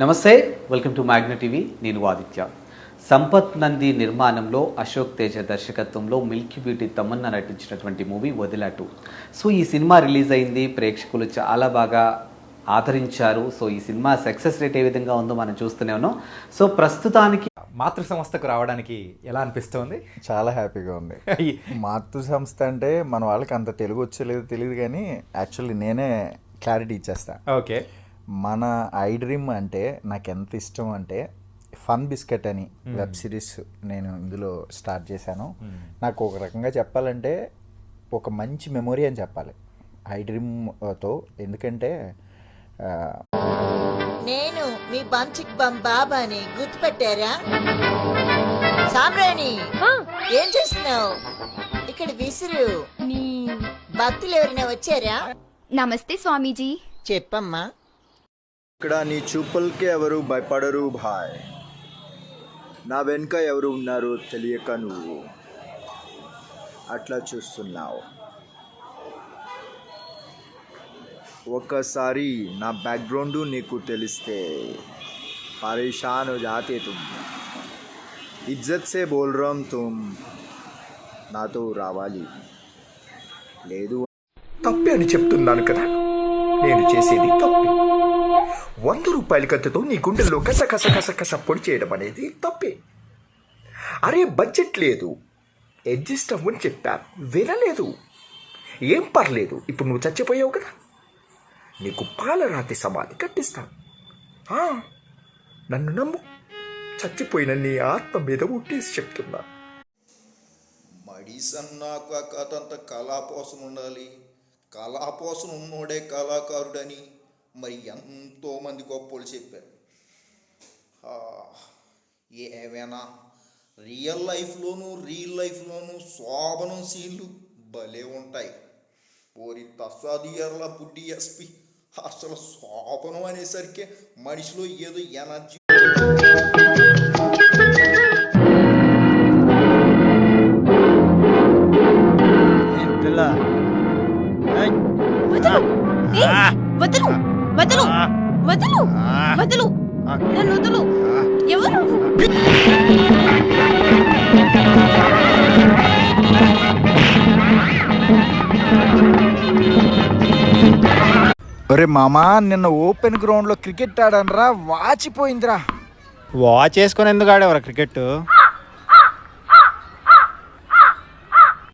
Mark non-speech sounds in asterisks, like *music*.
నమస్తే welcome to Magna TV నేను ఆదిత్య. సంపత్ నంది నిర్మాణంలో అశోక్ తేజ దర్శకత్వంలో మిల్కీ బ్యూటీ తమన్నా నటించినటువంటి మూవీ వదిలాటు. సో ఈ సినిమా రిలీజ్ అయింది. ప్రేక్షకులు చాలా బాగా ఆదరించారు. సో ఈ సినిమా సక్సెస్ రేట్ ఏ విధంగా ఉందో మనం చూస్తూనే ఉన్నాం. సో ప్రస్తుతానికి మాతృ సంస్థకు రావడానికి ఎలా అనిపిస్తోంది? చాలా హ్యాపీగా ఉంది. *laughs* మాతృ సంస్థ అంటే మన వాళ్ళకి అంత తెలుగు వచ్చేలేదు తెలియదు కానీ యాక్చువల్లీ నేనే క్లారిటీ ఇచ్చేస్తా. ఓకే మన ఐ డ్రీమ్ అంటే నాకు ఎంత ఇష్టం అంటే ఫన్ బిస్కెట్ అని వెబ్ సిరీస్ నేను ఇందులో స్టార్ట్ చేశాను. నాకు ఒక రకంగా చెప్పాలంటే ఒక మంచి మెమొరీ అని చెప్పాలి. ఐ డ్రీమ్తో ఎందుకంటే నేను మీ బంచిక్ బం బాబాని గుర్తుపెట్టారా? సామ్రాణి ఏం చేస్తున్నావు? ఇక్కడ విసురు. నీ భక్తులు ఎవరైనా వచ్చారా? నమస్తే స్వామీజీ. చెప్పమ్మా. ఇక్కడ నీ చూపులకి ఎవరు భయపడరు భాయ్. నా వెనుక ఎవరు ఉన్నారో తెలియక నువ్వు అట్లా చూస్తున్నావు. ఒక్కసారి నా బ్యాక్గ్రౌండ్ నీకు తెలిస్తే పరేషాన్ జాతి తుమ్ ఇజ్జత్ సే తుమ్ నాతో రావాలి. లేదు. తప్పే అని చెప్తున్నాను కదా. నేను చేసేది తప్పే. వంద రూపాయల కత్తితో నీ గుండెల్లో కస కస కస కస పొడి చేయడం అనేది తప్పే. అరే బడ్జెట్ లేదు. అడ్జస్ట్ అవ్వని చెప్పాను వినలేదు. ఏం పర్లేదు. ఇప్పుడు నువ్వు చచ్చిపోయావు కదా. నీకు పాలరాతి సమాధి కట్టిస్తాను నన్ను నమ్ము. చచ్చిపోయిన నీ ఆత్మ మీద ఉట్టేసి చెప్తున్నా. మడిసన్నాకు ఆ కథ అంత కళాపోసన ఉండాలి కళాపోసన ఉన్నోడే కళాకారుడని. మరి ఎంతో మంది గొప్పలు చెప్పారు. ఏమైనా రియల్ లైఫ్లోనూ రియల్ లైఫ్లోనూ శోభనం సీన్లు భలే ఉంటాయి. ఓరి తస్వాదియర్ల బుడ్డి ఎస్పి అసలు శోభనం అనేసరికి మనిషిలో ఏదో ఎనర్జీ వదలు! ఏయ్, వదలు! వదలు. వదలు. వదలు. నన్ను వదలు. ఎవరు? ఒరే మామా నిన్న ఓపెన్ గ్రౌండ్లో క్రికెట్ ఆడనరా వాచిపోయిందిరా. వాచ్ వేసుకొని ఎందుకు ఆడేవారు క్రికెట్